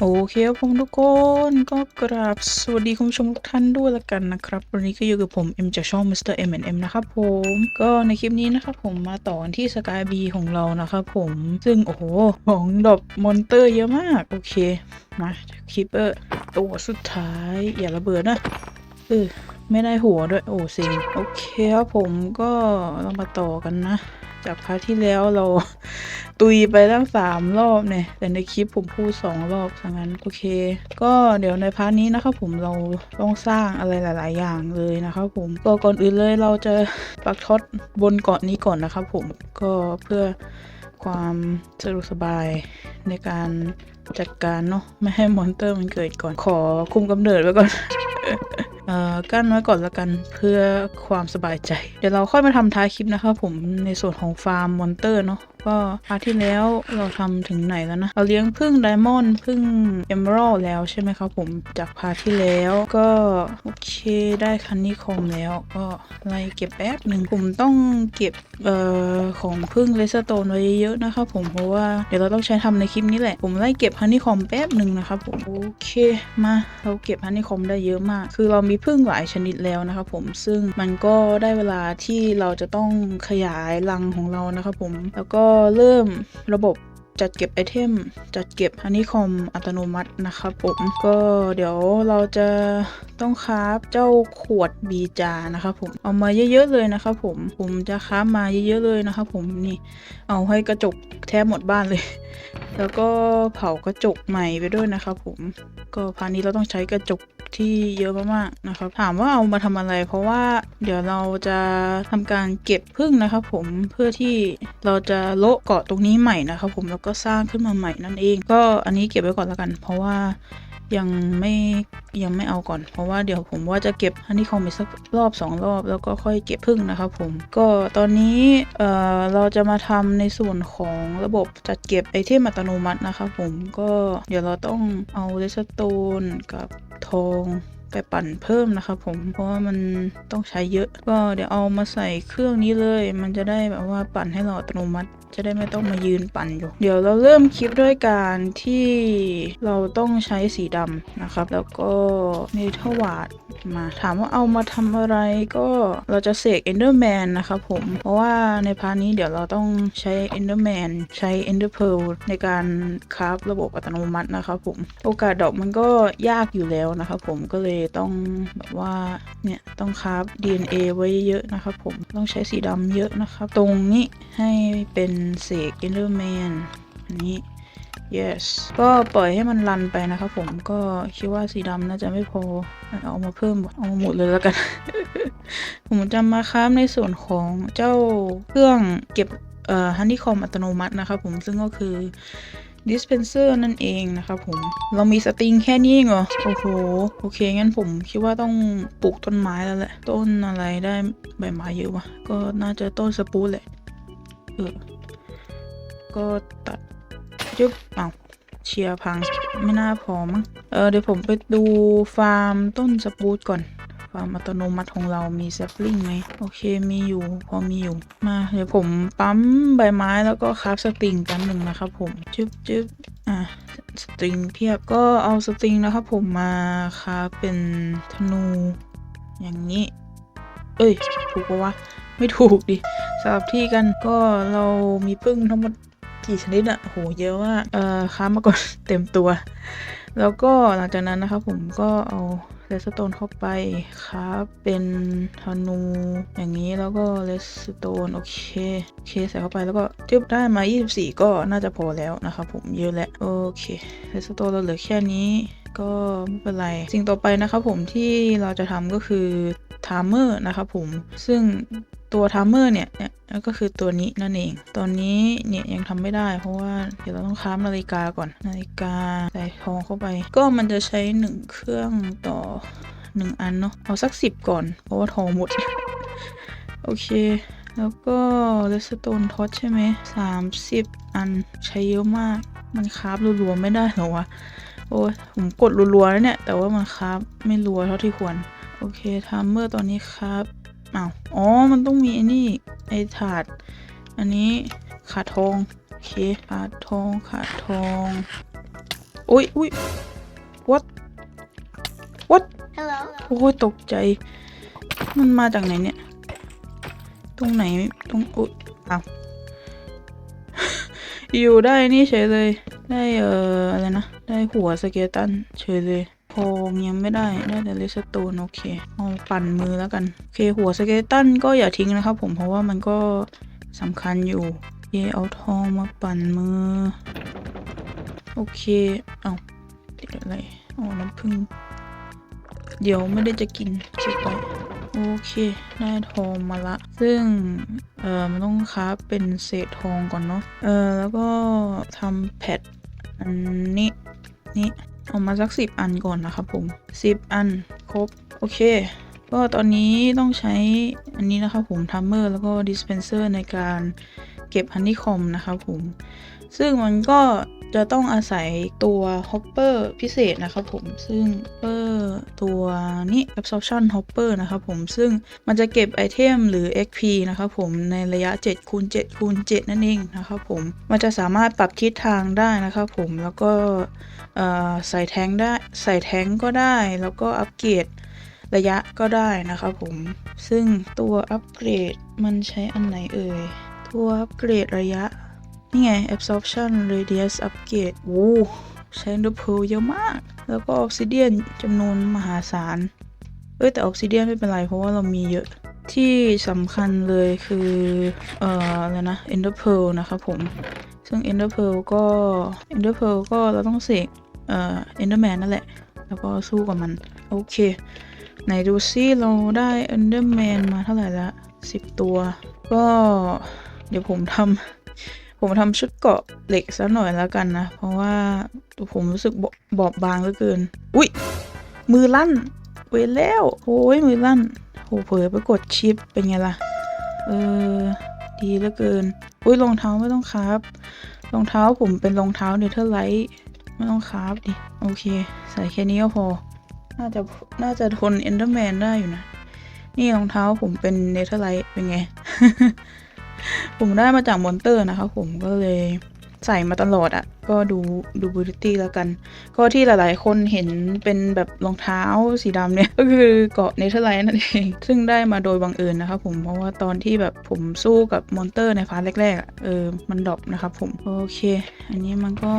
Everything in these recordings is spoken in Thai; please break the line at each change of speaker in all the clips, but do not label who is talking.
โอเคครับผมทุกคนก็กราบสวัสดีคุณผู้ชมทุกท่านด้วยละกันนะครับ วันนี้ก็อยู่กับผมเอ็มจากช่อง Mr. M&M นะครับผมก็ในคลิปนี้นะครับผมมาต่อกันที่สกายบีของเรานะครับผมซึ่งโอ้โหของดอกมอนเตอร์เยอะมาก โอเค มาคิปเปอร์ตัวสุดท้าย อย่าระเบิดนะเออไม่ได้หัวด้วย โอ้สิงโอเคครับผมก็เรามาต่อกันนะ จากพาร์ทที่แล้วเราตุยไปตั้งสามรอบเนี่ย แต่ในคลิปผมพูดสองรอบซะงั้นโอเค ก็เดี๋ยวในพาร์ทนี้นะครับผมเราต้องสร้างอะไรหลาย ๆ อย่างเลยนะครับผมก็ก่อนอื่นเลยเราจะปักท็อตบนเกาะนี้ก่อนนะครับผมก็เพื่อความสะดวกสบายในการจัดการเนาะไม่ให้มอนเตอร์มันเกิดก่อนขอคุมกำเนิดไว้ก่อน เอ่อกั้นไว้ก่อนละกันเพื่อความสบายใจ เดี๋ยวเราค่อยมาทำท้ายคลิปนะครับผมในส่วนของฟาร์มมอนเตอร์เนาะก็พาร์ทที่แล้วเราทำถึงไหนแล้วนะ เราเลี้ยงพึ่งไดมอนด์พึ่งเอมเบอรัลแล้วใช่ไหมครับผมจากพาร์ทที่แล้วก็โอเคได้คันนี้คอมแล้วก็ไล่เก็บแป๊บหนึ่งผมต้องเก็บเอ่อของพึ่งเลสโตนไว้เยอะๆนะครับผมเพราะว่าเดี๋ยวเราต้องใช้ทำในคลิปนี้แหละผมไล่เก็บฮันนี่คอมแป๊บหนึ่งนะครับผมโอเคมาเราเก็บฮันนี่คอมได้เยอะมาก คือเรามีพึ่งหลายชนิดแล้วนะครับผมซึ่งมันก็ได้เวลาที่เราจะต้องขยายรังของเรานะครับผมแล้วก็เริ่มระบบจัดเก็บไอเทม จัดเก็บฮันนี่คอมอัตโนมัตินะครับผมก็เดี๋ยวเราจะต้องคราฟเจ้าขวดบีจานะครับผมเอามาเยอะๆเลยนะครับผมผมจะคราฟมาเยอะๆเลยนะครับผมนี่เอาให้กระจกแทบหมดบ้านเลย แล้วก็เผากระจกใหม่ไปด้วยนะครับผมก็พานี้เราต้องใช้กระจก ที่เยอะมากๆนะครับ ถามว่าเอามาทำอะไร เพราะว่าเดี๋ยวเราจะทำการเก็บพึ่งนะครับผมเพื่อที่เราจะโละเกาะตรงนี้ใหม่นะครับผมแล้วก็สร้างขึ้นมาใหม่นั่นเอง ก็อันนี้เก็บไว้ก่อนแล้วกัน เพราะว่า ยังไม่ยังไม่เอาก่อน เพราะว่าเดี๋ยวผมว่าจะเก็บฮันนี่คอมอีกสักรอบสองรอบ แล้วก็ค่อยเก็บพึ่งนะครับผมก็ตอนนี้เอ่อเราจะมาทำในส่วนของระบบจัดเก็บไอเทมอัตโนมัตินะครับผมก็เดี๋ยวเราต้องเอาเลสโตนกับทอง ไปปั่นเพิ่มนะครับผมเพราะว่ามันต้องใช้เยอะ ก็เดี๋ยวเอามาใส่เครื่องนี้เลย มันจะได้แบบว่าปั่นให้เราอัตโนมัติ จะได้ไม่ต้องมายืนปั่นอยู่ เดี๋ยวเราเริ่มคลิปด้วยการที่เราต้องใช้สีดำนะครับ แล้วก็เนเธอร์วาดมาถามว่าเอามาทำอะไรก็เราจะเสกเอนเดอร์แมนนะครับผม เพราะว่าในพาร์ทนี้เดี๋ยวเราต้องใช้เอนเดอร์แมนใช้เอนเดอร์เพลในการคราฟระบบอัตโนมัตินะครับผม โอกาสดอกมันก็ยากอยู่แล้วนะครับผมก็เลยต้องแบบว่าเนี่ยต้องคราฟ DNA ไว้เยอะนะครับผมต้องใช้สีดำเยอะนะครับ ตรงนี้ให้เป็นเสก Enderman อันนี้ yes ก็ปล่อยให้มันรันไปนะครับผมก็คิดว่าสีดำน่าจะไม่พอเอามาเพิ่มเอามาหมดเลยแล้วกัน ผมจะมาคราฟในส่วนของเจ้าเครื่องเก็บเอ่อฮันนี่คอมอัตโนมัตินะครับผมซึ่งก็คือ dispenser นั่นเองนะครับผม เรามีสตริงแค่นี้เองเหรอ โอ้โห โอเค งั้นผมคิดว่าต้องปลูกต้นไม้แล้วแหละ ต้นอะไรได้ใบไม้เยอะวะ ก็น่าจะต้นสปูแหละ เออ ก็ตัดยึบเอาเชียร์พัง ไม่น่าพอมั้ง เออ เดี๋ยวผมไปดูฟาร์มต้นสปูตก่อน ฟามอัตโนมัติของเรามีแซปลิงไหมโอเคมีอยู่พอมีอยู่มาเดี๋ยวผมปั๊มใบไม้แล้วก็คราฟสตริงกันหนึ่งนะครับผมจึ๊บจึ๊บอะสตริงเพียบก็เอาสตริงนะครับผมมาคราฟเป็นธนู อย่างนี้ เอ้ยถูกปะวะไม่ถูกดิสลับที่กันก็เรามีพึ่งทั้งหมดกี่ชนิดอะโหเยอะมาเอ่อค้ามาก่อนเต็มตัว แล้วก็หลังจากนั้นนะครับผมก็เอาเลสโตนเข้าไปครับ เป็นธนูอย่างนี้แล้วก็เลสโตนโอเคโอเคใส่เข้าไปแล้วก็จึ๊บได้มา 24 ก็น่าจะพอแล้วนะครับผมเยอะแล้วโอเคเลสโตนเราเหลือแค่นี้ก็ไม่เป็นไร สิ่งต่อไปนะครับผมที่เราจะทำก็คือทามเมอร์นะครับผมซึ่ง ตัวทัมเมอร์เนี่ยเนี่ยก็คือตัวนี้นั่นเอง ตอนนี้เนี่ยยังทำไม่ได้ เพราะว่าเดี๋ยวเราต้องค้ามนาฬิกาก่อน นาฬิกาใส่ทองเข้าไป ก็มันจะใช้หนึ่งเครื่องต่อหนึ่งอันเนาะ เอาสักสิบก่อน เพราะว่าทองหมด โอเค แล้วก็เลสโตนท็อตใช่ไหมสามสิบอันใช้เยอะมาก มันคราฟรัวๆไม่ได้เหรอวะ โอ้ผมกดรัวๆแล้วเนี่ย แต่ว่ามันคราฟไม่รัวเท่าที่ควร โอเคทัมเมอร์ตอนนี้ครับ อ้าวอ๋อ มันต้องมีไอ้นี่ ไอ้ถาด อันนี้ขาดทอง โอเค ขาดทอง ขาดทองอุ้ยอุ้ย what what
Hello.
โอ้ยตกใจ มันมาจากไหนเนี่ย ตรงไหน ตรงอุ๊ยอ้าว อยู่ได้นี่เฉยเลย ได้เอ่ออะไรนะ ได้หัวสเกลตันเฉยเลย ทองยังไม่ได้ได้แต่เลสโตนโอเคเอาปั่นมือแล้วกัน โอเคหัวสเกลตันก็อย่าทิ้งนะครับผมเพราะว่ามันก็สำคัญอยู่เยเอาทองมาปั่นมือ โอเคเอาติดอะไรเอน้ำผึ้งเดี๋ยวไม่ได้จะกินเก็บไว้โอเค ได้ทองมาละ ซึ่ง เอ่อ มันต้องคราเป็นเศษทองก่อนเนาะ เออแล้วก็ทำแพดอันนี้ นี่ ออกมาสักสิบอันก่อนนะครับผมสิบอันครบ โอเค ก็ตอนนี้ต้องใช้อันนี้นะครับผมทัมเมอร์แล้วก็ดิสเพนเซอร์ในการเก็บฮันนี่คอมนะครับผม ซึ่งมันก็ จะต้องอาศัยตัวฮอปเปอร์พิเศษนะครับผมซึ่งเปอร์ตัวนี้ absorption hopper นะครับผมซึ่งมันจะเก็บไอเทมหรือ XP นะครับผมในระยะ7คูณ7คูณ7นั่นเองนะครับผมมันจะสามารถปรับทิศทางได้นะครับผมแล้วก็ใส่แทงได้ใส่แทงก็ได้แล้วก็อัปเกรดระยะก็ได้นะครับผม ซึ่งตัวอัปเกรดมันใช้อันไหนเอ่ย ตัวอัปเกรดระยะ นี่ไง absorption radius upgrade โอ้ใช้ ender pearl เยอะมาก แล้วก็ obsidian จำนวนมหาศาล เอ้ยแต่ obsidian ไม่เป็นไร เพราะว่าเรามีเยอะที่สำคัญเลยคือ เอ่ออะไรนะ ender pearl นะครับผม ซึ่ง ender pearl ก็ ender pearl ก็เราต้องเสกเอ่อ enderman นั่นแหละ แล้วก็สู้กับมัน โอเค ไหนดูซิเราได้ enderman มาเท่าไหร่ละ10 ตัว ก็เดี๋ยวผมทำ ผมทำชุดเกาะเหล็กซะหน่อยแล้วกันนะ เพราะว่าตัวผมรู้สึกบบอบบางเหลือเกิน อุ้ยมือลั่น เวแล้วโอ้ยมือลั่นโหเผลอไปกดชิปเป็นไงล่ะ เออ ดีเหลือเกิน อุ้ยรองเท้าไม่ต้องคราบรองเท้าผมเป็นรองเท้าเนเธอร์ไลท์ไม่ต้องคราบดิ โอเค ใส่แค่นี้ก็พอ น่าจะ น่าจะทนเอนเดอร์แมนได้อยู่นะ นี่รองเท้าผมเป็นเนเธอร์ไลท์เป็นไง ผมได้มาจากมอนเตอร์นะครับผมก็เลยใส่มาตลอดอะ่ะ ก็ดูดูบูติตี้แล้วกัน ก็ที่หลายๆ คนเห็นเป็นแบบรองเท้าสีดำเนี่ย ก็คือเกาะเนเธอร์ไลน์นั่นเอง ซึ่งได้มาโดยบังเอิญนะครับผม เพราะว่าตอนที่แบบผมสู้กับมอนเตอร์ในพาร์ทแรกๆ เออ มันดรอปนะครับผม โอเค อันนี้มันก็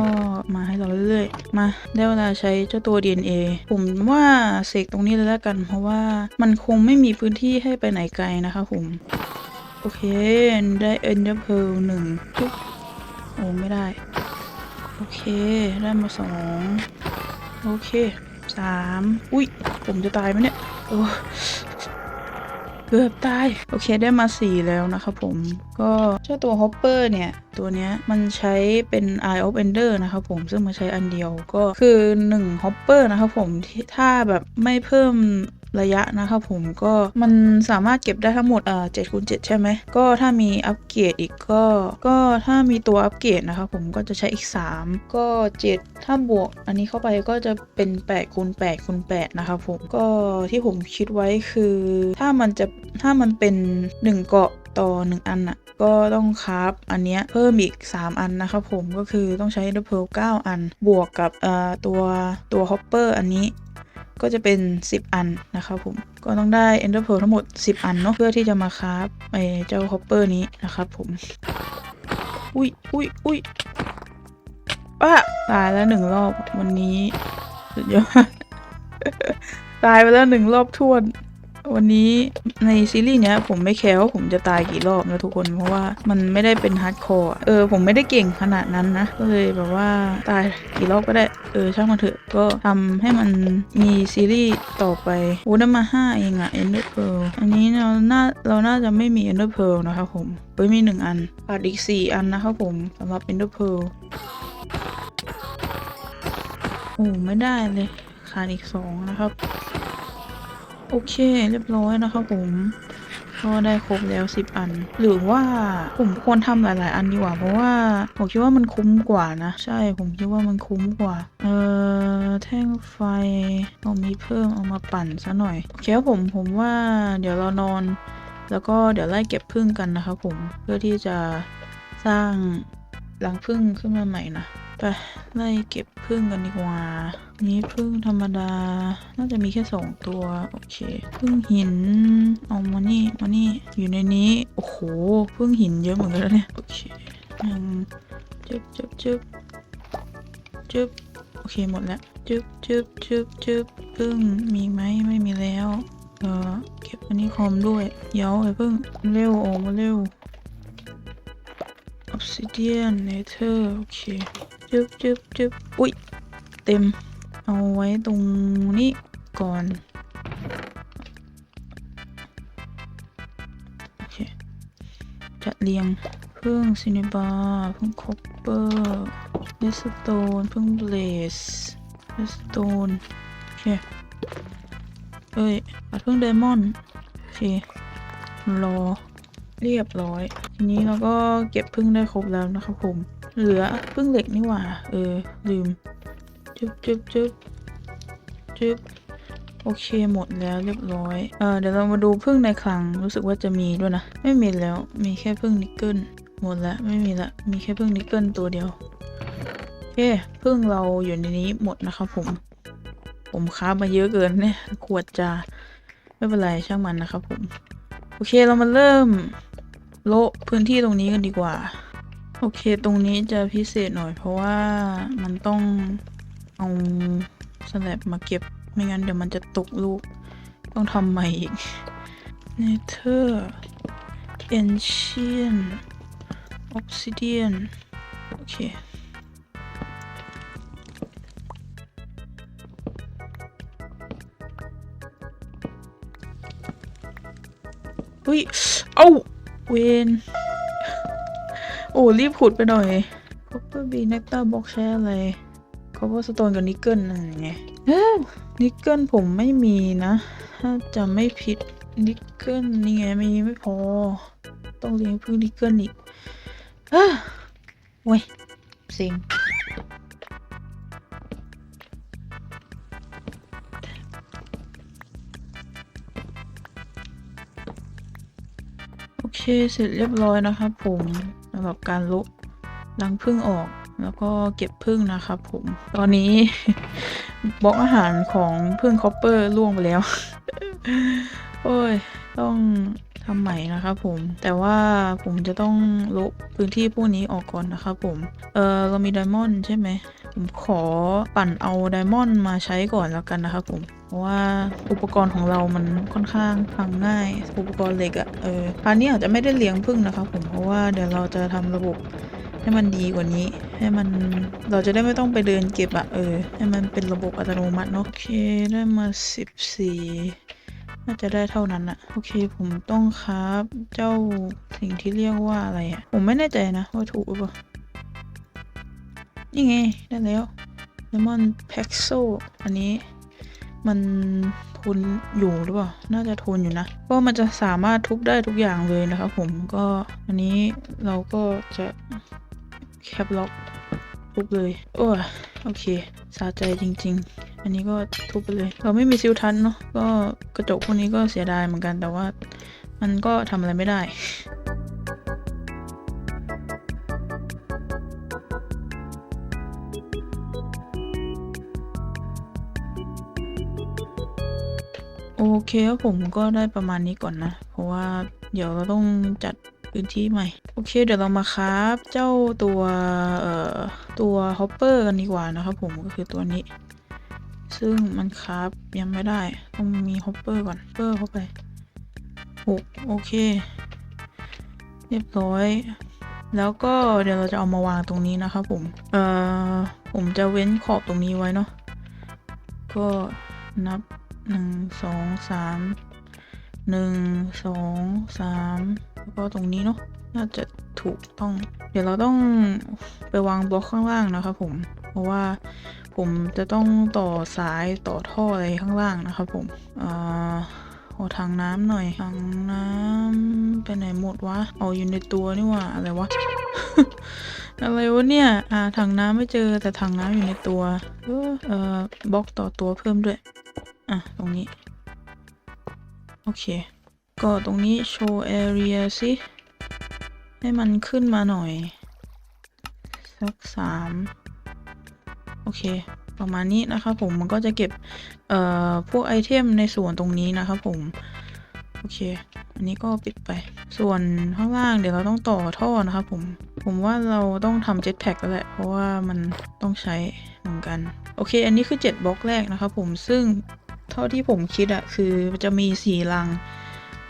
มาให้เราเรื่อยๆ มาได้เวลาใช้เจ้าตัว DNA ผมว่าเสกตรงนี้เลยแล้วกัน เพราะว่ามันคงไม่มีพื้นที่ให้ไปไหนไกลนะครับผม โอเค ได้ Ender Pearl หนึ่งปุ๊บโอ้ไม่ได้ โอเค ได้มาสองโอเคสามอุ้ย ผมจะตายไหมเนี่ย โอ้เกือบตาย โอเคได้มาสี่แล้วนะครับผม ก็เจ้าตัว Hopper เนี่ย ตัวเนี้ยมันใช้เป็น Eye of Ender นะครับผม ซึ่งมันใช้อันเดียวก็คือ1 Hopper นะครับผมที่ถ้าแบบไม่เพิ่ม ระยะนะครับผมก็มันสามารถเก็บได้ทั้งหมดเอ่อ7คูณ7ใช่ไหมก็ถ้ามีอัปเกรดอีกก็ก็ถ้ามีตัวอัปเกรดนะครับผมก็จะใช้อีก 3 ก็ 7 ถ้าบวก อันนี้เข้าไปก็จะเป็น8คูณ8คูณ8นะครับผมก็ที่ผมคิดไว้คือ ถ้ามันจะถ้ามันเป็น 1 เกาะต่อ 1 อันอะก็ต้องคราฟอันเนี้ยเพิ่มอีก 3 อันนะครับผมก็คือต้องใช้ดับเบิล9อัน บวกกับเอ่อตัวตัวฮอปเปอร์อันนี้ ก็จะเป็น 10 อันนะครับผมก็ต้องได้ Ender Pearl ทั้งหมด 10 อันเนาะเพื่อที่จะมาคราฟไอเจ้า Hopper นี้นะครับผม อุ้ยอุ้ยอุ้ยป้าตายแล้วหนึ่งรอบวันนี้สุดยอดตายไปแล้วหนึ่งรอบทวน วันนี้ในซีรีส์เนี้ยผมไม่แคร์ว่าผมจะตายกี่รอบนะทุกคนเพราะว่ามันไม่ได้เป็นฮาร์ดคอร์เออผมไม่ได้เก่งขนาดนั้นนะก็เลยแบบว่าตายกี่รอบก็ได้เออช่างมันเถอะก็ทำให้มันมีซีรีส์ต่อไปโอ้ได้มาห้าเองอะ Ender Pearl อันนี้เราน่าเราน่าจะไม่มี Ender Pearl นะครับผมเฮ้ยมีหนึ่งอันขาดอีกสี่อันนะครับผมสำหรับ Ender Pearl โอ้ไม่ได้เลยขาดอีกสองนะครับ โอเค เรียบร้อยนะครับผมก็ได้ครบแล้ว 10 อัน หรือว่าผมควรทำหลาย ๆ อันดีกว่า เพราะว่าผมคิดว่ามันคุ้มกว่านะ ใช่ผมคิดว่ามันคุ้มกว่า เออแท่งไฟเอามีเพิ่มเอามาปั่นซะหน่อยโอเคผมผมว่าเดี๋ยวเรานอน แล้วก็เดี๋ยวไล่เก็บพึ่งกันนะครับผมเพื่อที่จะสร้างรังพึ่งขึ้นมาใหม่นะไปไล่เก็บพึ่งกันดีกว่า นี้พึ่งธรรมดา น่าจะมีแค่สองตัว โอเคพึ่งหิน เอามานี่มานี่ อยู่ในนี้ โอ้โหพึ่งหินเยอะเหมือนกันแล้วเนี่ย โอเคอืมจึ๊บจึ๊บจึ๊บจึ๊บโอเคหมดแล้วจึ๊บจึ๊บจึ๊บจึ๊บพึ่งมีไหมไม่มีแล้ว เออเก็บอันนี้คอมด้วย เย้าไอ้พึ่งเร็วออกมาเร็ว obsidian nether โอเคจึ๊บจึ๊บจึ๊บอุ๊ยเต็ม เอาไว้ตรงนี้ก่อนโอเคจะเรียงเพิ่งซินิบาเพิ่งคอปเปอร์เลสโตนเพิ่งเบลสเลสโตนโอเคเอ้ยปัดเพิ่งไดมอนด์โอเครอเรียบร้อย ทีนี้เราก็เก็บพึ่งได้ครบแล้วนะครับผม เหลือพึ่งเหล็กนี่หว่า เออ ลืม จึ๊บจึ๊บจึ๊บจึ๊บโอเคหมดแล้วเรียบร้อย เออเดี๋ยวเรามาดูพึ่งในคลังรู้สึกว่าจะมีด้วยนะ ไม่มีแล้วมีแค่พึ่งนิกเกิลหมดแล้วไม่มีละมีแค่พึ่งนิกเกิลตัวเดียวโอเคพึ่งเราอยู่ในนี้หมดนะครับผม ผมค้ามาเยอะเกินเนี่ยขวดจาไม่เป็นไรช่างมันนะครับผม โอเคเรามาเริ่มโละพื้นที่ตรงนี้กันดีกว่า โอเคตรงนี้จะพิเศษหน่อยเพราะว่ามันต้อง เอาสแลบมาเก็บไม่งั้นเดี๋ยวมันจะตกลูก ต้องทำใหม่อีก Nether Ancient Obsidian โอเคอุ้ย เอ้า เวนโอ้ รีบขุดไปหน่อย Copper B Nectar Box ใช้อะไร Copper Stone กับนิกเกิลนั่นไงเอ้านิกเกิลผมไม่มีนะ ถ้าจะไม่ผิดนิกเกิลนี่ไงมีไม่พอ ต้องเลี้ยงพึ่งนิกเกิลอีกอ้าโว้ยเซ็งโอเคเสร็จเรียบร้อยนะครับผมสำหรับการลุลังพึ่งออก แล้วก็เก็บพึ่งนะครับผม ตอนนี้บล็อกอาหารของพึ่งคอปเปอร์ล่วงไปแล้ว โอ้ย ต้องทำใหม่นะครับผม แต่ว่าผมจะต้องลบพื้นที่พวกนี้ออกก่อนนะครับผม เออเรามีไดมอนด์ใช่ไหม ผมขอปั่นเอาไดมอนด์มาใช้ก่อนแล้วกันนะครับผม เพราะว่าอุปกรณ์ของเรามันค่อนข้างพังง่าย อุปกรณ์เหล็กอะเออพาร์ทนี้อาจจะไม่ได้เลี้ยงพึ่งนะครับผม เพราะว่าเดี๋ยวเราจะทำระบบ ให้มันดีกว่านี้ ให้มันเราจะได้ไม่ต้องไปเดินเก็บอะเออ ให้มันเป็นระบบอัตโนมัติเนาะโอเคได้มาสิบสี่น่าจะได้เท่านั้นอะโอเคผมต้องครับเจ้าสิ่งที่เรียกว่าอะไรอะผมไม่แน่ใจนะว่าถูกหรือเปล่านี่ไงได้แล้ว Lemon p a x o อันนี้มันทนอยู่หรือเปล่า น่าจะทนอยู่นะ ก็มันจะสามารถทุบได้ทุกอย่างเลยนะครับผม ก็อันนี้เราก็จะ แคปล็อกทุบเลย โอ้โอเค สาใจจริง ๆ อันนี้ก็ทุบไปเลย เราไม่มีซิลทันเนาะก็กระจกพวกนี้ก็เสียดายเหมือนกันแต่ว่ามันก็ทำอะไรไม่ได้โอเคครับผมก็ได้ประมาณนี้ก่อนนะ เพราะว่าเดี๋ยวเราต้องจัด พื้นที่ใหม่ โอเค เดี๋ยวเรามาคราฟเจ้าตัวเอ่อตัวฮอปเปอร์กันดีกว่านะครับผมก็คือตัวนี้ ซึ่งมันคราฟยังไม่ได้ต้องมีฮอปเปอร์ก่อนเปอร์เข้าไปหกโอเค เรียบร้อย แล้วก็เดี๋ยวเราจะเอามาวางตรงนี้นะครับผมเอ่อผมจะเว้นขอบตรงนี้ไว้เนาะก็นับหนึ่งสองสามหนึ่งสองสาม ก็ตรงนี้เนาะน่าจะถูกต้อง เดี๋ยวเราต้องไปวางบล็อกข้างล่างนะครับผม เพราะว่าผมจะต้องต่อสายต่อท่ออะไรข้างล่างนะครับผมอ่าขอถังน้ำหน่อยถังน้ำไปไหนหมดวะเอาอยู่ในตัวนี่ว่าอะไรวะอะไรวะเนี่ยอ่าถังน้ำไม่เจอแต่ถังน้ำอยู่ในตัว เออเอ่อบล็อกต่อตัวเพิ่มด้วย อะ ตรงนี้ โอเค ก็ตรงนี้โชว์ area สิให้มันขึ้นมาหน่อย สักสามโอเค ประมาณนี้นะครับผมมันก็จะเก็บ เอ่อ พวกไอเทมในส่วนตรงนี้นะครับผม โอเค อันนี้ก็ปิดไป ส่วนข้างล่างเดี๋ยวเราต้องต่อท่อนะครับผม ผมว่าเราต้องทำเจ็ตแพ็กแล้วแหละ เพราะว่ามันต้องใช้เหมือนกัน โอเค อันนี้คือ 7บล็อกแรกนะครับผมซึ่งเท่าที่ผมคิดอะคือจะมีสี่รัง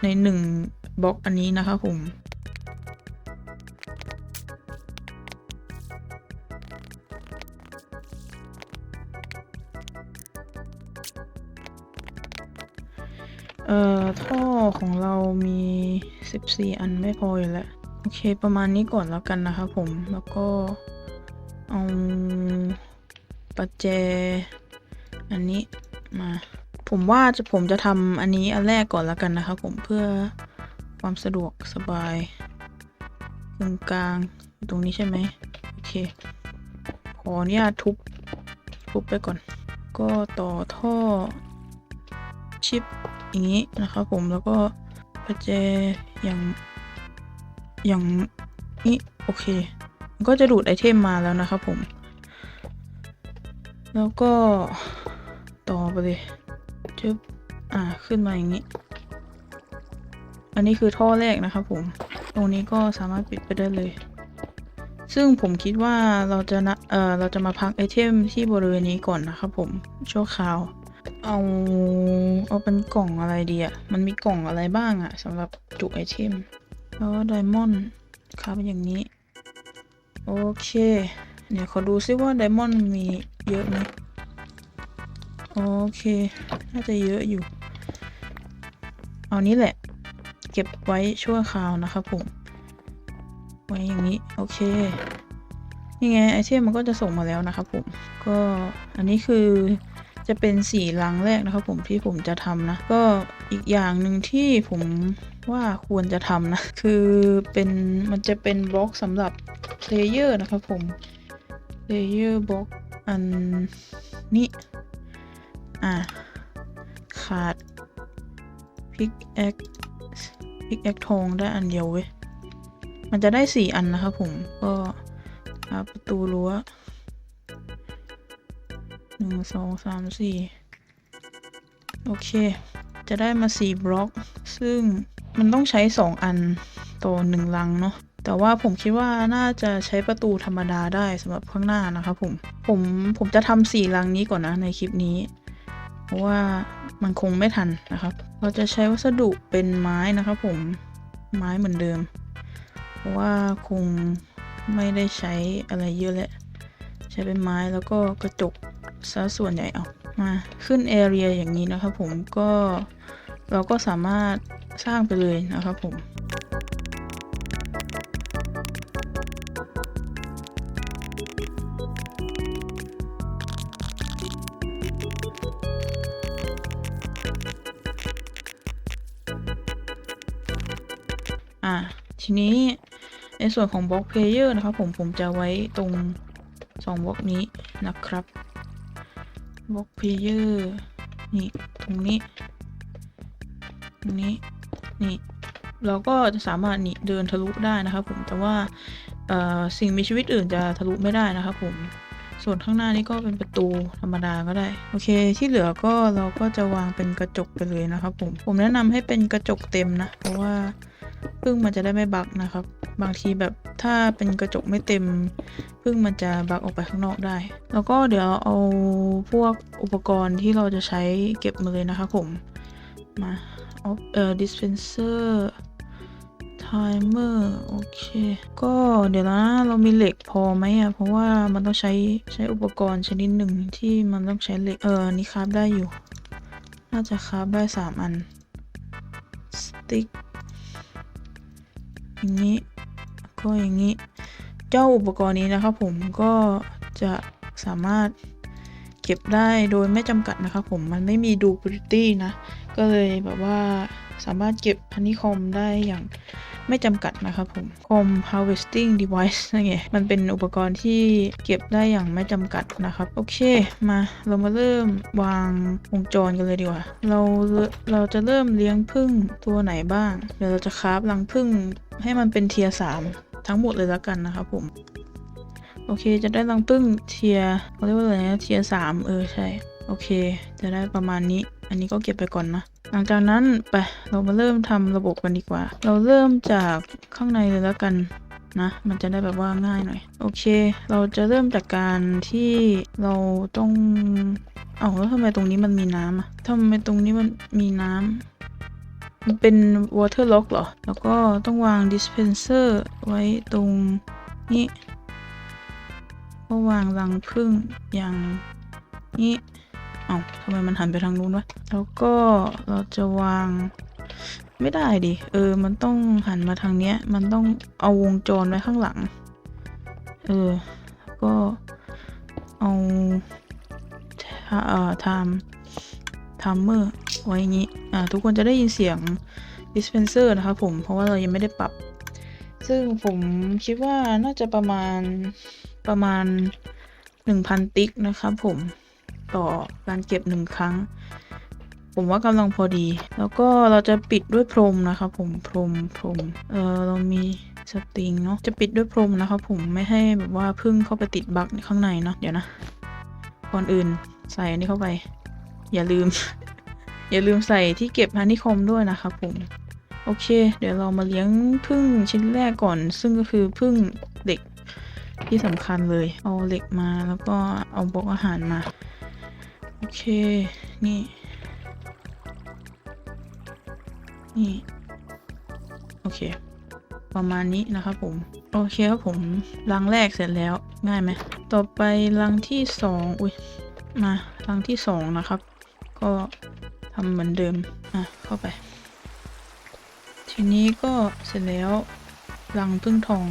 ใน1บล็อกอันนี้นะครับผมเอ่อท่อของเรามี 14 อันไม่พออยู่แล้ว โอเคประมาณนี้ก่อนแล้วกันนะครับผมแล้วก็เอาปัจเจอันนี้มา ผมว่าจะผมจะทำอันนี้อันแรกก่อนแล้วกันนะครับผมเพื่อความสะดวกสบายตรงกลางตรงนี้ใช่ไหมโอเคขออนุญาตทุบทุบไปก่อน ก็ต่อท่อชิปอย่างนี้นะครับผมแล้วก็ประแจอย่างอย่างนี้โอเคก็จะดูดไอเทมมาแล้วนะครับผม แล้วก็ต่อไปเลย บอ่าขึ้นมาอย่างนี้ อันนี้คือท่อแรกนะครับผม ตรงนี้ก็สามารถปิดไปได้เลย ซึ่งผมคิดว่าเราจะนะเออเราจะมาพักไอเทมที่บริเวณนี้ก่อนนะครับผมชั่วคราว เอาเอาเป็นกล่องอะไรดีอะมันมีกล่องอะไรบ้างอะสำหรับจุไอเทมแล้วไดมอนด์ครับอย่างนี้ โอเค เดี๋ยวขอดูซิว่าไดมอนด์มีเยอะไหม โอเค น่าจะเยอะอยู่ เอานี้แหละ เก็บไว้ชั่วคราวนะครับผม ไว้อย่างนี้ โอเค นี่ไงไอเทมมันก็จะส่งมาแล้วนะครับผม ก็อันนี้คือจะเป็นสี่ลังแรกนะครับผมที่ผมจะทำนะ ก็อีกอย่างหนึ่งที่ผมว่าควรจะทำนะ คือเป็นมันจะเป็นบล็อกสำหรับเพลเยอร์นะครับผมเพลเยอร์บล็อกอันนี้ อะ ขาดพิกแอคพิกแอคทองได้อันเดียวเว้ย มันจะได้สี่อันนะครับผม ก็ประตูรั้วหนึ่งสองสามสี่โอเค จะได้มาสี่บล็อก ซึ่งมันต้องใช้สองอันต่อหนึ่งลังเนาะแต่ว่าผมคิดว่าน่าจะใช้ประตูธรรมดาได้สำหรับข้างหน้านะครับผม ผม ผมจะทำสี่ลังนี้ก่อนนะในคลิปนี้ เพราะว่ามันคงไม่ทันนะครับ เราจะใช้วัสดุเป็นไม้นะครับผมไม้เหมือนเดิม เพราะว่าคงไม่ได้ใช้อะไรเยอะแหละใช้เป็นไม้แล้วก็กระจกซะส่วนใหญ่เอามาขึ้นแอเรียอย่างนี้นะครับผมก็เราก็สามารถสร้างไปเลยนะครับผม อะทีนี้ในส่วนของบล็อกเพลเยอร์นะครับผมผมจะไว้ตรงสองบล็อกนี้นะครับบล็อกเพลเยอร์นี่ตรงนี้ตรงนี้นี่เราก็จะสามารถนี่เดินทะลุได้นะครับผมแต่ว่าสิ่งมีชีวิตอื่นจะทะลุไม่ได้นะครับผมส่วนข้างหน้านี่ก็เป็นประตูธรรมดาก็ได้ โอเค ที่เหลือก็เราก็จะวางเป็นกระจกไปเลยนะครับผม ผมแนะนำให้เป็นกระจกเต็มนะ เพราะว่า พึ่งมันจะได้ไม่บักนะครับ บางทีแบบถ้าเป็นกระจกไม่เต็มพึ่งมันจะบักออกไปข้างนอกได้ แล้วก็เดี๋ยวเอาพวกอุปกรณ์ที่เราจะใช้เก็บมาเลยนะครับผมมาเอาเอ่อ dispenser timer โอเค ก็เดี๋ยวนะเรามีเหล็กพอไหมอะ เพราะว่ามันต้องใช้ใช้อุปกรณ์ชนิดหนึ่งที่มันต้องใช้เหล็ก เออนี่คราฟได้อยู่ น่าจะคราฟได้สามอันสติ๊ก อย่างนี้ ก็อย่างนี้ เจ้าอุปกรณ์นี้นะครับผมก็จะสามารถเก็บได้โดยไม่จำกัดนะครับผมมันไม่มีดูพริตี้นะ ก็เลยแบบว่าสามารถเก็บพันนิคมได้อย่าง ไม่จำกัดนะครับผม com harvesting device นั่นไง มันเป็นอุปกรณ์ที่เก็บได้อย่างไม่จำกัดนะครับ โอเค มาเรามาเริ่มวางวงจรกันเลยดีกว่า เราเราจะเริ่มเลี้ยงผึ้งตัวไหนบ้าง เดี๋ยวเราจะคราฟรังผึ้งให้มันเป็นเทียสามทั้งหมดเลยแล้วกันนะครับผมโอเค จะได้รังพึ่งเทียร์เขาเรียกว่าอะไรนะเทียร์สามเออใช่ โอเค จะได้ประมาณนี้ อันนี้ก็เก็บไปก่อนนะ หลังจากนั้นไปเรามาเริ่มทำระบบกันดีกว่า เราเริ่มจากข้างในเลยแล้วกันนะ มันจะได้แบบว่าง่ายหน่อย โอเค เราจะเริ่มจากการที่เราต้องเอาแล้วทำไมตรงนี้มันมีน้ำอะทำไมตรงนี้มันมีน้ำมันเป็น water lock เหรอ แล้วก็ต้องวาง dispenser ไว้ตรงนี้ก็วางรังผึ้งอย่างนี้ เอ้าทำไมมันหันไปทางนู้นวะ แล้วก็เราจะวางไม่ได้ดิ เออ มันต้องหันมาทางเนี้ย มันต้องเอาวงจรไว้ข้างหลัง เออ ก็เอาถ้าเอ่อทำ timer ไว้อย่างนี้ อ่า ทุกคนจะได้ยินเสียง dispenser นะครับผม เพราะว่าเรายังไม่ได้ปรับ ซึ่งผมคิดว่าน่าจะประมาณประมาณ 1,000 ติ๊กนะครับผม ต่อการเก็บหนึ่งครั้ง ผมว่ากำลังพอดี แล้วก็เราจะปิดด้วยพรมนะครับผมพรมพรมเออเรามีสตริงเนาะจะปิดด้วยพรมนะครับผมไม่ให้แบบว่าพึ่งเข้าไปติดบั๊กข้างในเนาะเดี๋ยวนะก่อนอื่นใส่อันนี้เข้าไป อย่าลืม อย่าลืมใส่ที่เก็บฮันนี่คอมด้วยนะครับผมโอเค เดี๋ยวเรามาเลี้ยงพึ่งชิ้นแรกก่อน ซึ่งก็คือพึ่งเหล็กที่สำคัญเลย เอาเหล็กมาแล้วก็เอาบล็อกอาหารมา อเค นี่ นี่ โอเค ประมาณนี้นะครับผม โอเคครับผม รังแรกเสร็จแล้ว ง่ายไหม ต่อไปรังที่สองอุ้ย มารังที่สองนะครับ ก็ทำเหมือนเดิม อะ เข้าไป ทีนี้ก็เสร็จแล้ว รังพึ่งทอง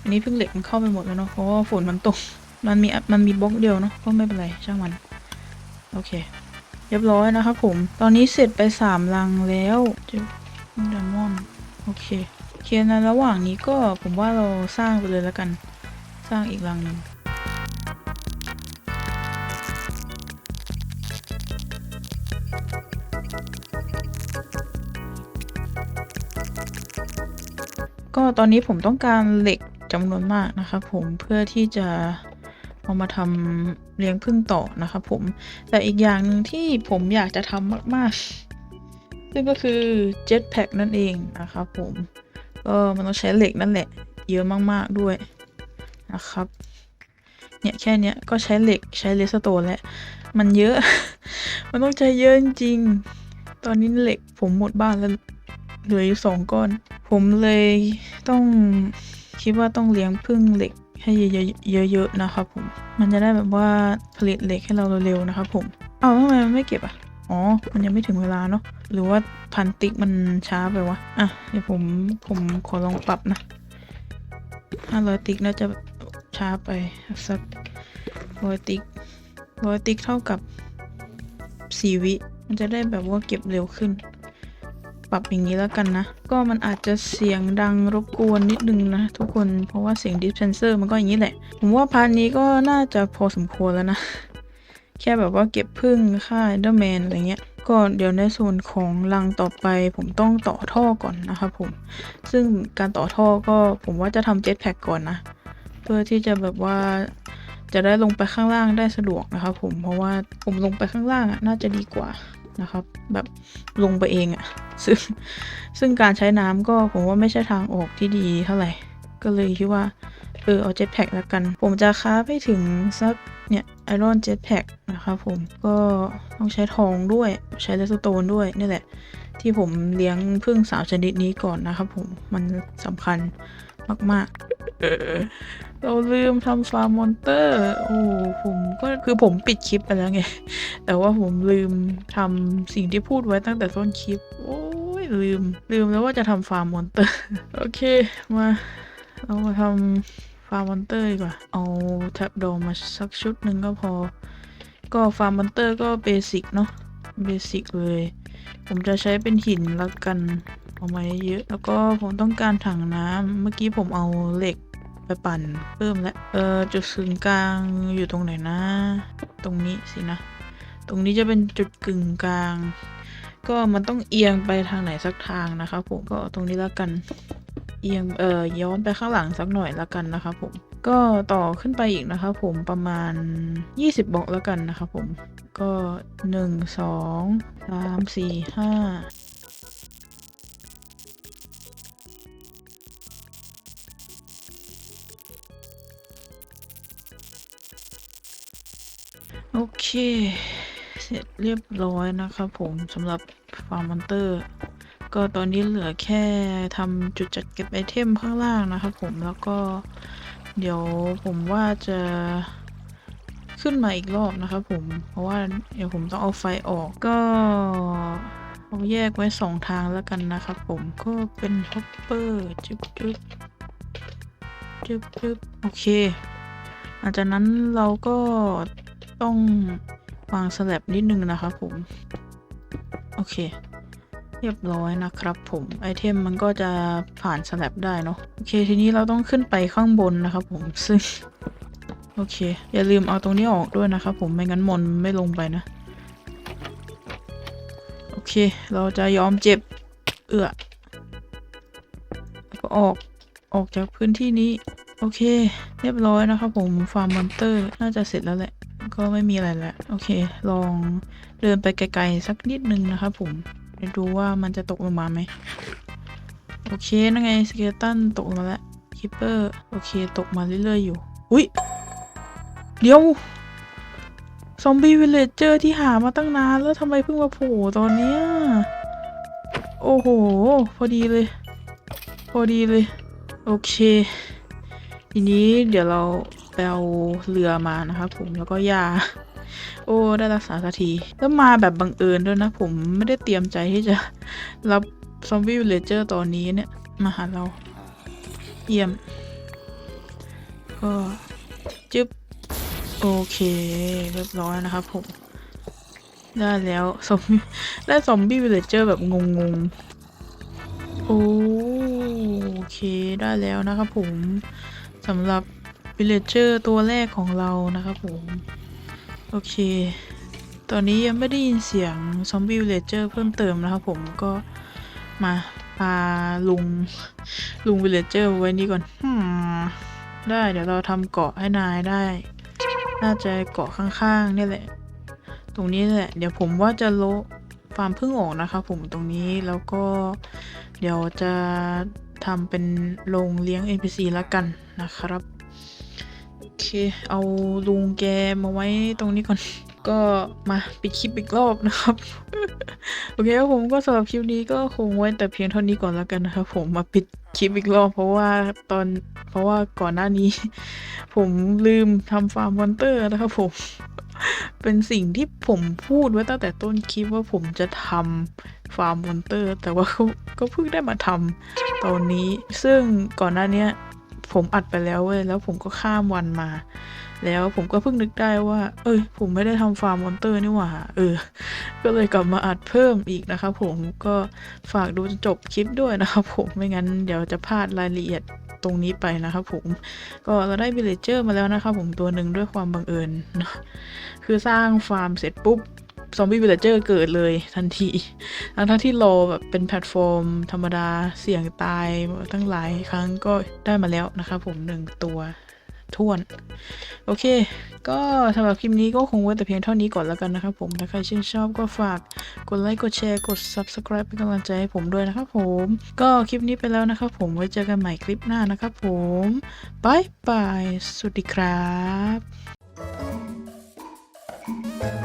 อันนี้พึ่งเหล็กมันเข้าไปหมดแล้วเนาะ เพราะว่าฝนมันตก มันมีมันมีบล็อกเดียวเนาะ ก็ไม่เป็นไร ช่างมัน โอเค เรียบร้อยนะครับผม ตอนนี้เสร็จไปสามรังแล้วเจอดมอนโอเคโอเคในระหว่างนี้ก็ผมว่าเราสร้างไปเลยแล้วกัน สร้างอีกรังหนึ่งก็ตอนนี้ผมต้องการเหล็กจำนวนมากนะครับผมเพื่อที่จะ เอามาทำเลี้ยงพึ่งต่อนะครับผม แต่อีกอย่างหนึ่งที่ผมอยากจะทำมากๆ ซึ่งก็คือ Jetpack นั่นเองนะครับผมก็มันต้องใช้เหล็กนั่นแหละ เยอะมากๆด้วยนะครับ เนี่ยแค่เนี้ยก็ใช้เหล็กใช้เลสโตนแล้ว มันเยอะ มันต้องใช้เยอะจริง ตอนนี้เหล็กผมหมดบ้านแล้วเหลืออยู่สองก้อน ผมเลยต้องคิดว่าต้องเลี้ยงพึ่งเหล็ก ให้เยอะๆเยอะๆนะครับผม มันจะได้แบบว่าผลิตเหล็กให้เราเร็วๆนะครับผมเอาทำไมมันไม่เก็บอะอ๋อ มันยังไม่ถึงเวลาเนาะ หรือว่าพันติกมันช้าไปวะ อะ เดี๋ยวผม ผมขอลองปรับนะห้าร้อยติ๊กน่าจะช้าไปสักร้อยติ๊กร้อยติ๊กเท่ากับสี่วิ มันจะได้แบบว่าเก็บเร็วขึ้น ปรับอย่างนี้แล้วกันนะ ก็มันอาจจะเสียงดังรบกวนนิดนึงนะทุกคนเพราะว่าเสียงดิสเพนเซอร์มันก็อย่างนี้แหละ ผมว่าพาร์ทนี้ก็น่าจะพอสมควรแล้วนะ แค่แบบว่าเก็บพึ่งค่าเดอร์แมนอะไรเงี้ยก็เดี๋ยวในส่วนของรังต่อไป ผมต้องต่อท่อก่อนนะครับผม ซึ่งการต่อท่อก็ผมว่าจะทำเจ็ตแพ็กก่อนนะ เพื่อที่จะแบบว่าจะได้ลงไปข้างล่างได้สะดวกนะครับผมเพราะว่าผมลงไปข้างล่างน่าจะดีกว่า นะครับ แบบลงไปเองอะ ซึ่งซึ่งการใช้น้ำก็ผมว่าไม่ใช่ทางออกที่ดีเท่าไหร่ ก็เลยคิดว่า เออ เอาเจ็ตแพ็กแล้วกัน ผมจะค้าไปถึงสักเนี่ยไอรอนเจ็ตแพ็กนะครับผมก็ต้องใช้ทองด้วยใช้เลสโตนด้วยนี่แหละ ที่ผมเลี้ยงพึ่งสาวชนิดนี้ก่อนนะครับผมมันสำคัญมากๆ เราลืมทำฟาร์มมอนเตอร์ โอ้ผมก็คือผมปิดคลิปไปแล้วไง แต่ว่าผมลืมทำสิ่งที่พูดไว้ตั้งแต่ต้นคลิป โอ้ยลืม ลืมแล้วว่าจะทำฟาร์มมอนเตอร์ โอเค มา เรามาทำฟาร์มมอนเตอร์ดีกว่า เอาแท็บโดมาสักชุดหนึ่งก็พอ ก็ฟาร์มมอนเตอร์ก็เบสิกเนาะ เบสิกเลย ผมจะใช้เป็นหินละกัน เอามาเยอะ แล้วก็ผมต้องการถังน้ำเมื่อกี้ผมเอาเหล็ก ปปั่นเพิ่มแล้วเออจุดศูนย์กลางอยู่ตรงไหนนะ ตรงนี้สินะ ตรงนี้จะเป็นจุดกึ่งกลาง ก็มันต้องเอียงไปทางไหนสักทางนะครับผมก็ตรงนี้แล้วกัน เอียงเอ่อย้อนไปข้างหลังสักหน่อยแล้วกันนะครับผมก็ต่อขึ้นไปอีกนะครับผมประมาณ 20บล็อกแล้วกันนะครับผมก็ 1 2 3 4 5 โอเค เสร็จเรียบร้อยนะครับผมสำหรับฟาร์มมอนเตอร์ ก็ตอนนี้เหลือแค่ทำจุดจัดเก็บไอเทมข้างล่างนะครับผมแล้วก็เดี๋ยวผมว่าจะขึ้นมาอีกรอบนะครับผม เพราะว่าเดี๋ยวผมต้องเอาไฟออกก็เอาแยกไว้สองทางแล้วกันนะครับผมก็เป็นฮอปเปอร์จึ๊บจึ๊บจึ๊บจึ๊บโอเคหลังจากนั้นเราก็ ต้องวางสแลบนิดนึงนะครับผม โอเค เรียบร้อยนะครับผมไอเทมมันก็จะผ่านสแลบได้เนาะโอเคทีนี้เราต้องขึ้นไปข้างบนนะครับผมซึ่งโอเค อย่าลืมเอาตรงนี้ออกด้วยนะครับผมไม่งั้นมนไม่ลงไปนะ โอเค เราจะยอมเจ็บเอื้อก็ออกออกจากพื้นที่นี้ โอเค เรียบร้อยนะครับผมฟาร์มมอนเตอร์น่าจะเสร็จแล้วแหละ ก็ไม่มีอะไรแล้วโอเค ลองเดินไปไกลๆสักนิดนึงนะครับผมไปดูว่ามันจะตกลงมาไหมโอเคนั่นไงสเกลตันตกลงมาแล้วคิปเปอร์โอเคตกมาเรื่อยๆอยู่ อุ้ยเดี๋ยวซอมบี้วิลเลจเจอร์ที่หามาตั้งนานแล้วทำไมเพิ่งมาโผล่ตอนเนี้ยโอ้โห พอดีเลย พอดีเลย โอเค ทีนี้เดี๋ยวเรา ไปเอาเรือมานะครับผมแล้วก็ยา โอ้ได้รักษาสักทีแล้วมาแบบบังเอิญด้วยนะ ผมไม่ได้เตรียมใจที่จะรับซอมบี้วิลเลจเจอร์ตอนนี้เนี่ย มาหาเรา เยี่ยม ก็จึ๊บ โอเค เรียบร้อยนะครับผม ได้แล้วซอมได้ซอมบี้วิลเลจเจอร์แบบงงๆ โอเคได้แล้วนะครับผมสำหรับ วิลเลจเจอร์ตัวแรกของเรานะครับผม โอเค ตอนนี้ยังไม่ได้ยินเสียงซอมบี้วิลเลจเจอร์เพิ่มเติมนะครับผมก็มาพาลุง ลุงวิลเลจเจอร์ไว้นี่ก่อนได้เดี๋ยวเราทำเกาะให้นายได้ น่าจะเกาะข้างๆนี่แหละ ตรงนี้แหละ เดี๋ยวผมว่าจะโลฟาร์มพึ่งออกนะครับผมตรงนี้แล้วก็เดี๋ยวจะทำเป็นโรงเลี้ยง NPC แล้วกันนะครับ เค เอาลุงแกมาไว้ตรงนี้ก่อน ก็มาปิดคลิปอีกรอบนะครับ โอเคครับผมก็สำหรับคลิปนี้ก็คงไว้แต่เพียงเท่านี้ก่อนแล้วกันนะครับ ผมมาปิดคลิปอีกรอบเพราะว่าตอนเพราะว่าก่อนหน้านี้ ผมลืมทำฟาร์มมอนเตอร์นะครับผมเป็นสิ่งที่ผมพูดไว้ตั้งแต่ต้นคลิปว่าผมจะทำฟาร์มมอนเตอร์ แต่ว่าก็เพิ่งได้มาทำตอนนี้ ซึ่งก่อนหน้านี้ ผมอัดไปแล้วเว้ยแล้วผมก็ข้ามวันมา แล้วผมก็เพิ่งนึกได้ว่า เอ้ย ผมไม่ได้ทำฟาร์มมอนเตอร์นี่หว่า เออ ก็เลยกลับมาอัดเพิ่มอีกนะครับผมก็ฝากดูจนจบคลิปด้วยนะครับผมไม่งั้นเดี๋ยวจะพลาดรายละเอียดตรงนี้ไปนะครับผมก็เราได้วิลเลเจอร์มาแล้วนะครับผมตัวหนึ่งด้วยความบังเอิญเนอะคือสร้างฟาร์มเสร็จปุ๊บ ซอมบี้วิลเลจเจอร์เกิดเลยทันที ทั้งทั้งที่รอแบบเป็นแพลตฟอร์ม ธรรมดาเสี่ยงตายตั้งหลายครั้งก็ได้มาแล้วนะครับผมหนึ่งตัวท้วน โอเค ก็สำหรับคลิปนี้ก็คงไว้แต่เพียงเท่านี้ก่อนแล้วกันนะครับผมถ้าใครชื่นชอบก็ฝากกดไลค์กดแชร์กด Subscribe เป็นกำลังใจให้ผมด้วยนะครับผม ก็คลิปนี้ไปแล้วนะครับผมไว้เจอกันใหม่คลิปหน้านะครับผมบายบายสวัสดีครับ